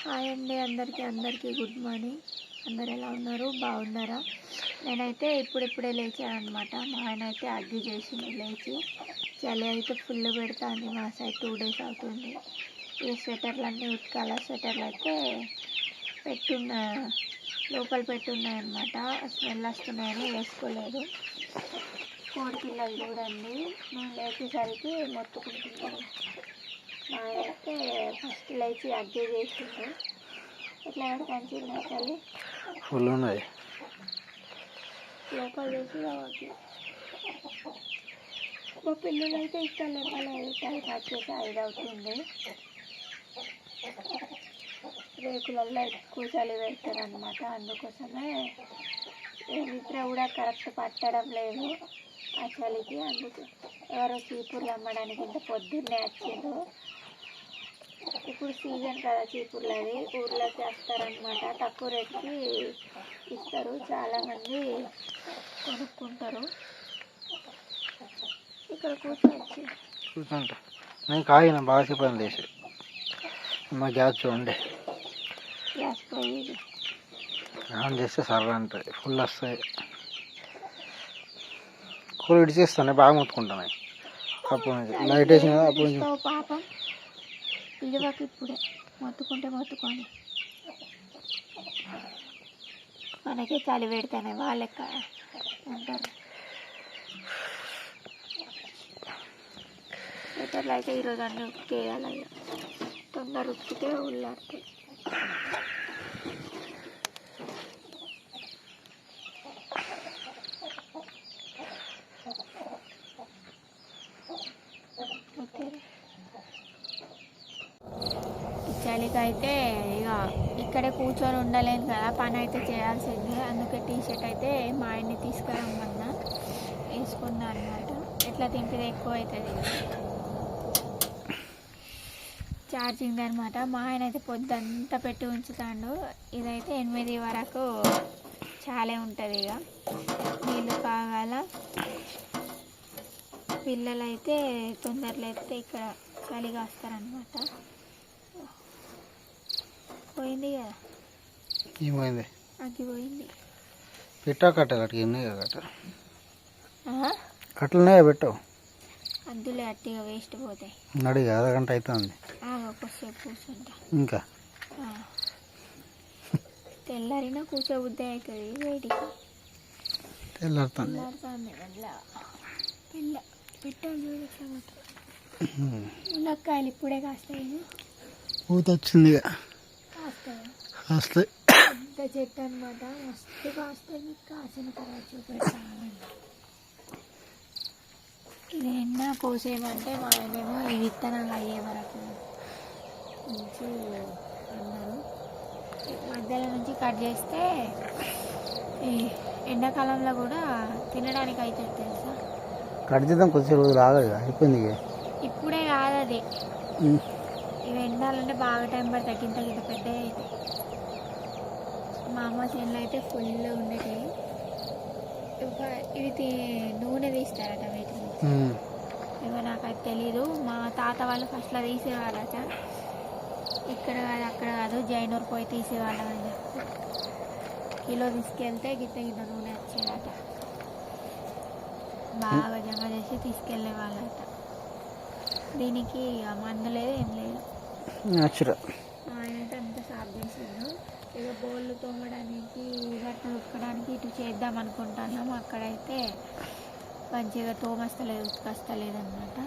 Hi అండి అందరికీ అందరికీ గుడ్ మార్నింగ్. అందరు ఎలా ఉన్నారు? బాగున్నారా? నేనైతే ఇప్పుడిప్పుడే లేచాను అనమాట మా ఆయన అయితే అగ్గి చేసింది లేచి. చలి అయితే ఫుల్ పెడుతుంది. మా సైడ్ టూ డేస్ అవుతుంది. ఈ స్వెటర్లు అన్నీ ఉతకాల స్వెటర్లు అయితే పెట్టున్న లోపల పెట్టున్నాయన్నమాట. స్మెల్ వస్తున్నాయని వేసుకోలేదు. కోడి పిల్లలు చూడండి నేను లేచేసరికి మొత్తుకుంటున్నాను ఫస్ట్ లేచి అగ్గి చేసిండు ఎట్లా కనిపించింది అసలు ఫుల్ ఉన్నది లోపల చేసి రావాలి మా పిల్లలు అయితే ఇక్కడ లేపలేదు టైం వచ్చేసి ఐదు అవుతుంది. రేకులలో ఎక్కువ చలి పెడతారు అనమాట అందుకోసమే నిద్ర కూడా కరెక్ట్ పట్టడం లేదు ఆ చలికి. అందుకు ఎవరో చీపుర్లు అమ్మడానికి ఇంత పొద్దున్నే వచ్చిండ్రు. ఇప్పుడు సీజన్ కదా చీపుర్లది ఊర్లోకి వస్తారనమాట తక్కువ రేట్కి ఇస్తారు. చాలామంది కొనుక్కుంటారు. ఇక్కడ కూర్చోవచ్చు కూర్చుంటా నేను కాగిన బాగా చెప్పాను లేచి. మా గ్యాస్ చూడండి. గ్యాస్ ఇది. ఆన్ చేస్తే సర్ర ఉంటుంది ఫుల్ వస్తాయి. కూర ఇడిచేస్తాను బాగా ముట్టుకుంటాను. అప్పుడు నుంచి. లైట్ వేసిన అప్పుడు నుంచి. పాపం? ఇదివరకు ఇప్పుడే. మొత్తుకుంటే మొత్తుకోండి. మనకే చలి పెడితేనే వాళ్ళెక్క ఉంటారు స్వెటర్లు అయితే ఈరోజు అన్నీ ఉతికేయాలి తొందర ఉతికితే ఉల్లాడుతాయి అయితే ఇక ఇక్కడే కూర్చొని ఉండలేను కదా పని అయితే చేయాల్సిందే. అందుకే టీ షర్ట్ అయితే మా ఆయన్ని తీసుకురమ్మన్నా వేసుకున్నా అనమాట ఎట్లా తింటే ఎక్కువ అవుతుంది. ఛార్జింగ్ అనమాట మా ఆయన అయితే పొద్దంతా పెట్టి ఉంచుతాడు. ఇదైతే ఎనిమిది వరకు చాలే ఉంటుంది ఇక. నీళ్ళు కాగాల పిల్లలైతే తొందరలో అయితే ఇక్కడ చలిగా వస్తారనమాట పోయింది కదా. ఏమైంది? అగ్గి పోయింది. పెట్టా కట్టాలి ఉన్నాయి కదా కట్ట పెట్టావు అద్దులే అట్టిగా వేస్ట్ పోతాయి. నడిగా అరగంట అవుతుంది కొద్దిసేపు కూర్చుంటా. ఇంకా. తెల్లారినా కూర్చోబుద్ధి అవుతుంది వేడికి తెల్లారుతుంది. తెల్లారుతుంది పిల్ల పెట్టాలి చూడు ఎట్లా పోతుంది. మునక్కాయలు ఇప్పుడే కాస్తాయి. పూత వచ్చింది ఇక కాస్తాయి వస్తాయి? చెట్టు అనమాట మస్తు కాస్తాయి. మీకు కాసిన తర్వాత చూపెడతాను ఇది ఎన్న కోసేయమంటే మా ఆయనేమో ఈ విత్తనాలు అయ్యే వరకు నుంచి అన్నారు మధ్యలో నుంచి కట్ చేస్తే ఈ ఎండాకాలంలో కూడా తినడానికి అవుతుంది తెలుసా? కట్ చేద్దాం కొద్దిసేపు రోజులు ఆగదు అయిపోయింది ఇప్పుడే కాదు అది. ఇవి ఎండాలంటే బాగా టైం పడుతుంది. గింత గింత పెద్ద అయితే. మా అమ్మ చేనులో అయితే ఫుల్ ఉండేవి ఇవి తీ- నూనె తీస్తారట వీటిని. ఉమ్. ఏమో నాకైతే తెలీదు. మా తాత వాళ్ళు ఫస్ట్లో తీసేవారట ఇక్కడ కాదు అక్కడ కాదు జైనూర్ పోయి తీసేవాళ్ళం అని చెప్పి. కిలో తీసుకెళ్తే గిత్త గిత్త నూనె వచ్చేదట. బాగా జమ చేసి తీసుకెళ్ళే వాళ్ళట దీనికి మందు లేదు ఏం లేదు న్యాచురల్ ఆయన అయితే అంత సాఫ్ చేసిండు. ఇక బోళ్ళు తోమడానికి బట్టలు ఉతకడానికి ఇటు చేద్దాం అనుకుంటున్నాం. అక్కడైతే మంచిగా తోమస్తలేదు ఉతకస్తలేదు అనమాట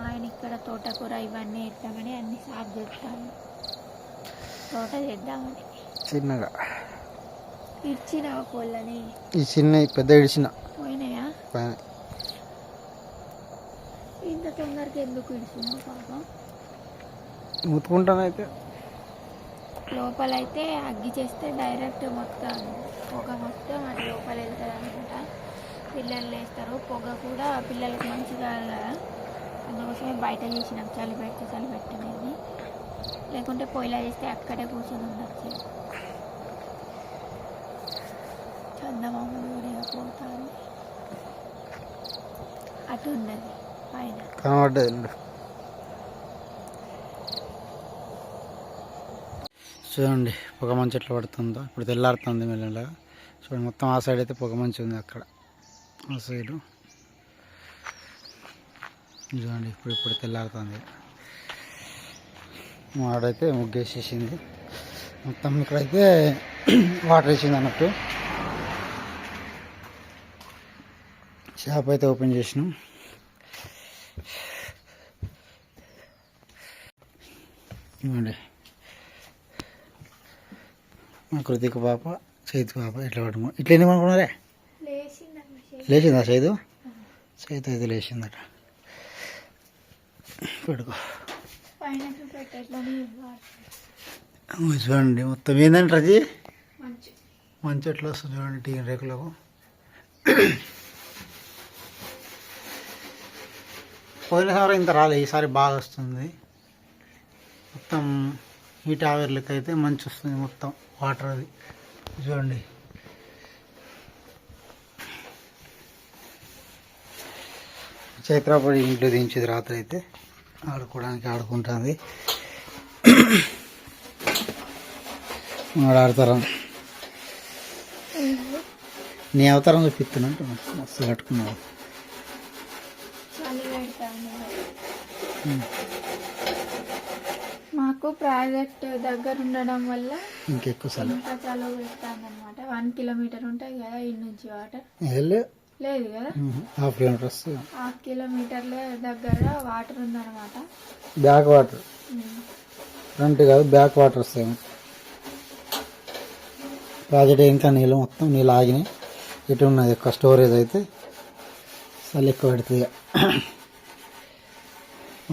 ఆయన ఇక్కడ తోటకూర ఇవన్నీ ఎత్తామని అన్ని సాఫ్ చేస్తాము తోట చేద్దామని. చిన్నగా. ఇచ్చిన కోళ్ళని? ఈ చిన్న పెద్ద ఇడిచిన. పోయినాయా? పైన ఇంత తొందరగా ఎందుకు ఇడిచినావు పాపం? ముట్టుకుంటానైతే లోపలైతే అగ్గి చేస్తే డైరెక్ట్ మొత్తం పొగ మొత్తం అది లోపల వెళ్తుంది అనమాట పిల్లలు లేస్తారు పొగ కూడా పిల్లలకి మంచిగా కదా అందుకోసమే బయట చేసినాం చలి పెట్టి చలి పెట్టనేది లేకుంటే పొయ్యిలో చేస్తే అక్కడే కూర్చొని ఉండొచ్చు. చందమామ కూడా పోతాను అటు ఉన్నది. కనబడ్డది. చూడండి పొగ మంచు ఎట్లా పడుతుందో. ఇప్పుడు తెల్లారుతుంది మెల్లగా చూడండి మొత్తం ఆ సైడ్ అయితే పొగ మంచు ఉంది అక్కడ. ఆ సైడు చూడండి ఇప్పుడు ఇప్పుడు తెల్లారుతుంది. వాడైతే ముగ్గేసేసింది. మొత్తం ఇక్కడైతే వాటర్ వేసింది అన్నట్టు. షాప్ అయితే ఓపెన్ చేసినాం. ఇవ్వండి మా కృతిక పాప చైతు పాప ఇట్లా పడుకో ఇట్లా ఎన్ని అనుకున్నారే లేచిందా చైతు? చైతు అయితే లేచిందట. పడుకో. చూడండి మొత్తం ఏంటంటే రజీ? మంచి. మంచి ఎట్లా వస్తుంది చూడండి టీ రేకులకు. పోయిన ఇంత రాలే ఈసారి బాగా వస్తుంది. మొత్తం హీట్ ఆవిర్లకి అయితే మంచి వస్తుంది మొత్తం వాటర్ అది. చూడండి. చైత్రాపడి ఇంట్లో దించేది రాత్రి అయితే ఆడుకోవడానికి ఆడుకుంటుంది. ఆడతారా. నీ అవతారం చూపిస్తున్నట్టు మస్తు కట్టుకున్నావు చలి పెడతాను మాకు ప్రాజెక్ట్ దగ్గర ఉండడం వల్ల ఇంకెక్కువ సార్లు ఇంకా చలువ పెడతాను అనమాట వన్ కిలోమీటర్ ఉంటాయి కదా ఇటు నుంచి వాటర్. లేదు కదా? హాఫ్ కిలోమీటర్ వస్తుంది. హాఫ్ కిలోమీటర్ల దగ్గర వాటర్ ఉందన్నమాట. బ్యాక్ వాటర్ ఫ్రంట్ కాదు బ్యాక్ వాటర్ వస్తాయి ప్రాజెక్ట్ ఇంకా నీళ్ళు మొత్తం నీళ్ళు ఆగినాయి. ఇటు ఉన్నది? ఎక్కువ స్టోరేజ్ అయితే. చలి ఎక్కువ పడుతుంది.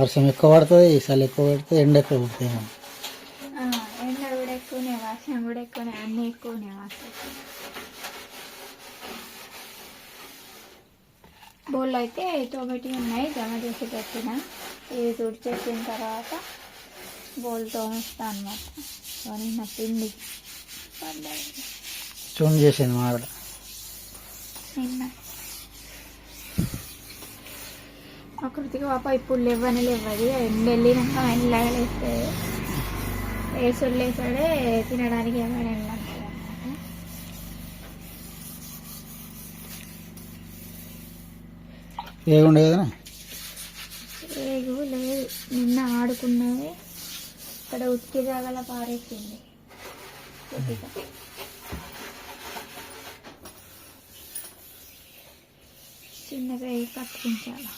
వర్షం ఎక్కువ పడుతుంది చలి ఎక్కువ పడుతుంది ఎండ ఎక్కువ పడుతుంది ఎండ కూడా ఎక్కువనే వర్షం కూడా ఎక్కువనే అన్నీ ఎక్కువనే బోళ్ళు అయితే తోబెట్టి ఉన్నాయి జమ చేసి పెట్టిన. ఇది తుడిచేసిన తర్వాత బోల్ తోమిస్తా అనమాట నిన్న పిండి. చూన్ చేసింది మా ఆవిడ. నిన్న. ప్రకృతికి పాప ఇప్పుడు లేవని లేవది. ఎండ వెళ్ళినాక ఎండలాగా లేస్తే వేసుడు లేసాడే తినడానికి ఏమైనా వెళ్ళాలి కదా? లేదు. నిన్న ఆడుకున్నది. ఇక్కడ ఉత్తి జాగల పారేసింది. చిన్నగా కత్తిరించాలి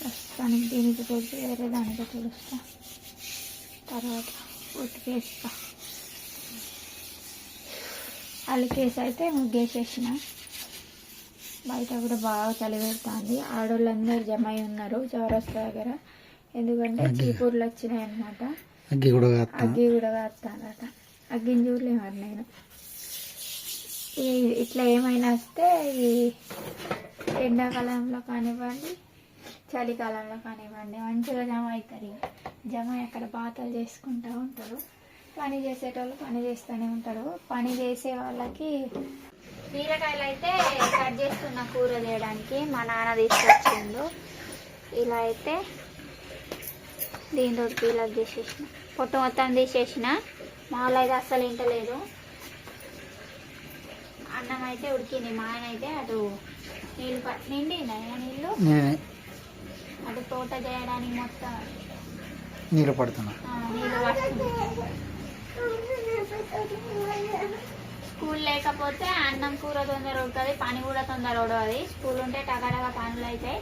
ప్రస్తుతానికి దీనికి కొద్ది వేరే దానికి తుడుస్తా తర్వాత ఉతికేస్తా అలికేసి అయితే ముగ్గేసేసిన. బయట కూడా బాగా చలి పెడుతుంది. ఆడవాళ్ళందరూ జమ అయి ఉన్నారు చౌరస్తా దగ్గర. ఎందుకంటే చీపూర్లు వచ్చినాయి అనమాట అగ్గి కూడా అగ్గి కూడా కాస్తానట అగ్గిని చూడలేము నేను. ఈ ఇట్లా ఏమైనా వస్తే ఈ ఎండాకాలంలో కానివ్వండి చలికాలంలో కానివ్వండి మంచిగా జమ అవుతారు జమ ఎక్కడ అక్కడ చేసుకుంటూ ఉంటారు. పని చేసేటోళ్ళు పని చేస్తూనే ఉంటారు. పని చేసే వాళ్ళకి బీరకాయలు అయితే కట్ చేస్తున్న కూర చేయడానికి మా నాన్న తీసుకొచ్చిండు. ఇలా అయితే దీంతో పీలకు తీసేసిన. పొట్ట మొత్తం తీసేసిన. మామూలు అయితే అస్సలు ఇంటలేదు అన్నం అయితే ఉడికింది. మా ఆయన అయితే అటు నీళ్ళు నిండి నయా నీళ్ళు? తోట చేయడానికి మొత్తం నీళ్ళు పడుతున్నా. ఆ, నీళ్ళు పడుతుంది. స్కూల్ లేకపోతే అన్నం కూర తొందర ఉడుతుంది పని కూడా తొందర ఉడవది. స్కూల్ ఉంటే టగడగా పనులు అవుతాయి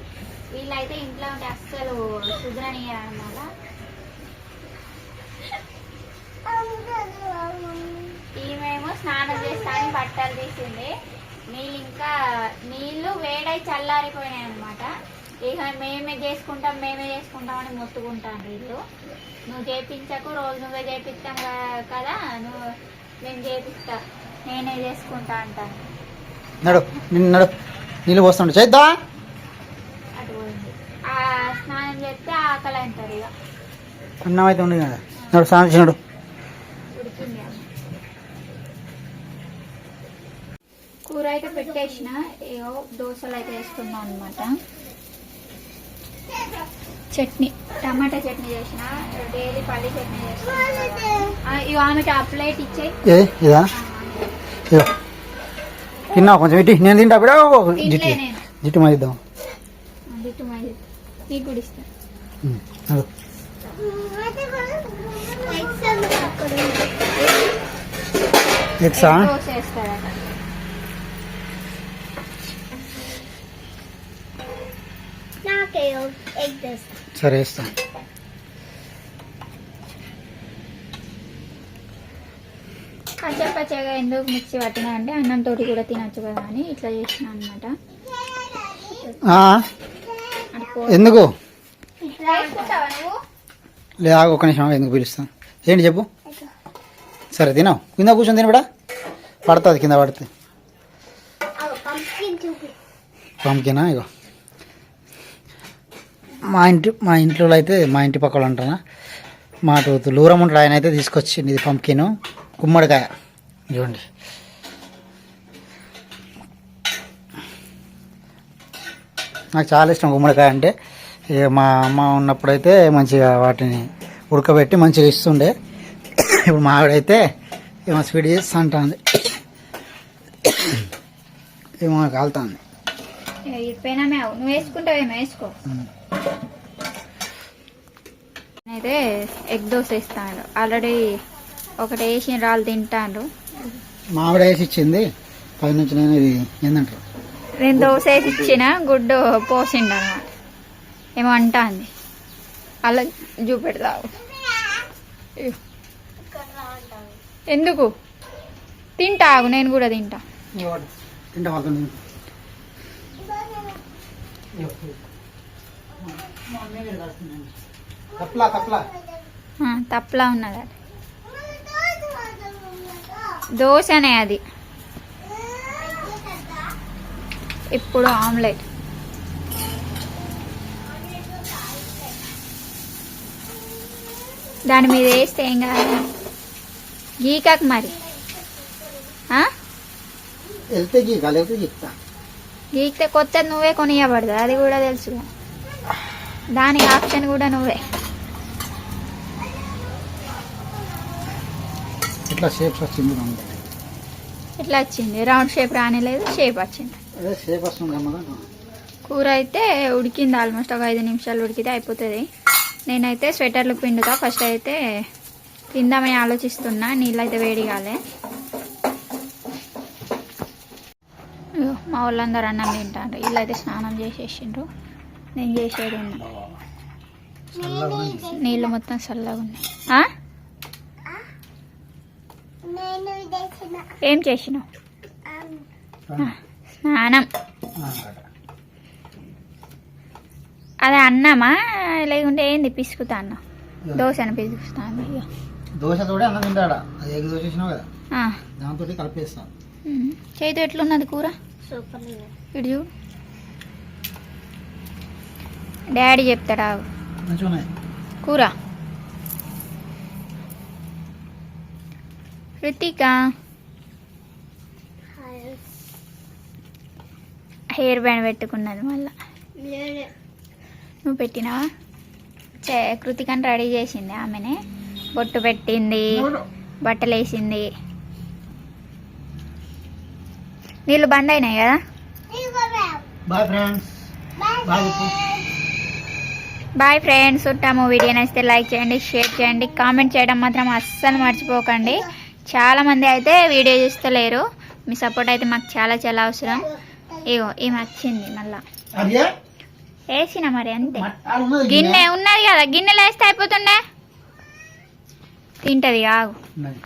వీళ్ళైతే ఇంట్లో ఉంటే అస్సలు సుధరనీయరు అనమాట ఈమెమో స్నానం చేస్తానని బట్టలు తీసింది. నీళ్ళు ఇంకా నీళ్ళు వేడై చల్లారిపోయినాయి అనమాట ఇక మేమే చేసుకుంటాం మేమే చేసుకుంటాం అని మొత్తుకుంటాను వీళ్ళు నువ్వు చేపించకు రోజు నువ్వే చేపిస్తాం కదా నువ్వు నేను చేపిస్తా నేనే చేసుకుంటా అంటాను నడు నీళ్ళు పోస్తుండు. చేద్దా అటు పోయింది. ఆ స్నానం చేస్తే ఆకలి అంటారు ఇక అన్నం అయితే ఉంది కదా. నడు స్నానం చేసి నడు. ఉడికింది అమ్మ. కూర అయితే పెట్టేసిన ఏవో దోశలు అయితే వేసుకున్నాం అనమాట చట్నీ టమాటా చట్నీ చేసిన డైలీ పల్లి చట్నీ చేసిన. ఇవి ఆమెకి ఆ ప్లేట్ ఇచ్చే ఏ ఇదా? ఇదో. తిన్నావు కొంచెం? ఇటు నేను తింటా. అప్పుడే జిట్టు. జిట్టు మరిద్దాం దిట్టు మరి నీకు కూడా ఇస్తా. ఉమ్, సరే వేస్తా. పచ్చడి పచ్చగా ఎందుకు మిక్సీ పట్టినా అంటే అన్నంతో కూడా తినొచ్చు కదా అని ఇట్లా చేసిన అనమాట ఆ, ఎందుకు? వేసుకుంటావా నువ్వు లే ఆగు ఒక నిమిషం ఎందుకు పిలుస్తాను ఏంటి చెప్పు? సరే తినావు. కింద కూర్చొని తినబడా పడుతుంది కింద పడుతుంది పంకినా ఇగో. మా ఇంటి మా ఇంట్లో అయితే మా ఇంటి పక్కల అంటానా మా అటు లూరం ఉంటాడు ఆయన అయితే తీసుకొచ్చింది ఇది పంకిన్ గుమ్మడికాయ. చూడండి నాకు చాలా ఇష్టం గుమ్మడికాయ అంటే. ఇక మా అమ్మ ఉన్నప్పుడైతే మంచిగా వాటిని ఉడకబెట్టి మంచిగా ఇస్తుండే. ఇప్పుడు మా ఆవిడైతే ఏమో స్వీట్ చేసి అంటుంది ఏమో కాలుతుంది. నువ్వు వేసుకుంటావేమో వేసుకో. అయితే ఎగ్ దోశ ఇస్తాను. ఆల్రెడీ ఒకటి వేసిన రాళ్ళు తింటాను మా ఆవిడ వేసి ఇచ్చింది. పై నుంచి నేను ఇది ఏంటంటారు నేను దోశ వేసి ఇచ్చిన గుడ్డు పోసిండు అనమాట ఏమో అంటాంది. అలా చూపెడతావు ఎందుకు? తింటా ఆగు నేను కూడా తింటా తింటా. వాళ్ళతో కప్లా కప్లా ఆ, తప్పలా ఉన్నది దోశనే అది. ఇప్పుడు ఆమ్లెట్. దాని మీద వేస్తే ఏం కాదు. గీకాక మరి. గీక్తా కొత్త నువ్వే కొనియబడదు అది కూడా తెలుసు దానికి ఆప్షన్ కూడా నువ్వే. ఇట్లా షేప్స్ వచ్చింది. ఇట్లా వచ్చింది. రౌండ్ షేప్ రానిలేదు షేప్ వచ్చింది. అదే షేప్ కూర అయితే ఉడికింది ఆల్మోస్ట్ ఒక ఐదు నిమిషాలు ఉడికితే అయిపోతుంది. నేనైతే స్వెటర్లు పిండుతా. ఫస్ట్ అయితే తిందామని ఆలోచిస్తున్నా. నీళ్ళు అయితే వేడి కాలే. మా వాళ్ళందరూ అన్నం తింటారు వీళ్ళు అయితే స్నానం చేసేసిండ్రు. నేను చేసేది ఉన్నా. నీళ్ళు మొత్తం చల్లగా ఉన్నాయి. ఆ? ఏం చేసినావు? ఆ, స్నానం. అదే అన్నమా? లేకుంటే ఏంది పిసుకుతా అన్న? దోశను పిసుకుతాను ఇక దోశ తోడే అన్నం తింటాడా? అది ఎగ్ దోశ కదా? ఆ, దాంతో కలిపేస్తాను. చేతితో ఎట్లున్నది కూర? ఇటు చూడు డాడీ చెప్తాడా? కూర. రితిక హెయిర్ బ్యాండ్ పెట్టుకున్నది మళ్ళా. నువ్వు పెట్టినావా? చే కృతికని రెడీ చేసింది ఆమెనే. బొట్టు పెట్టింది. బట్టలు వేసింది నీళ్ళు బంద్ అయినాయి కదా? Bye friends bye bye friends ఉంటాము వీడియో నచ్చితే లైక్ చేయండి షేర్ చేయండి కామెంట్ చేయడం మాత్రం అస్సలు మర్చిపోకండి. చాలా మంది అయితే వీడియో చూస్తలేరు. మీ సపోర్ట్ అయితే మాకు చాలా చాలా అవసరం. ఇగో ఈమె వచ్చింది మళ్ళా. వేసిన మరి అంతే. గిన్నె. ఉన్నది కదా గిన్నెలో వేస్తే అయిపోతుండే. తింటది ఉన్నది.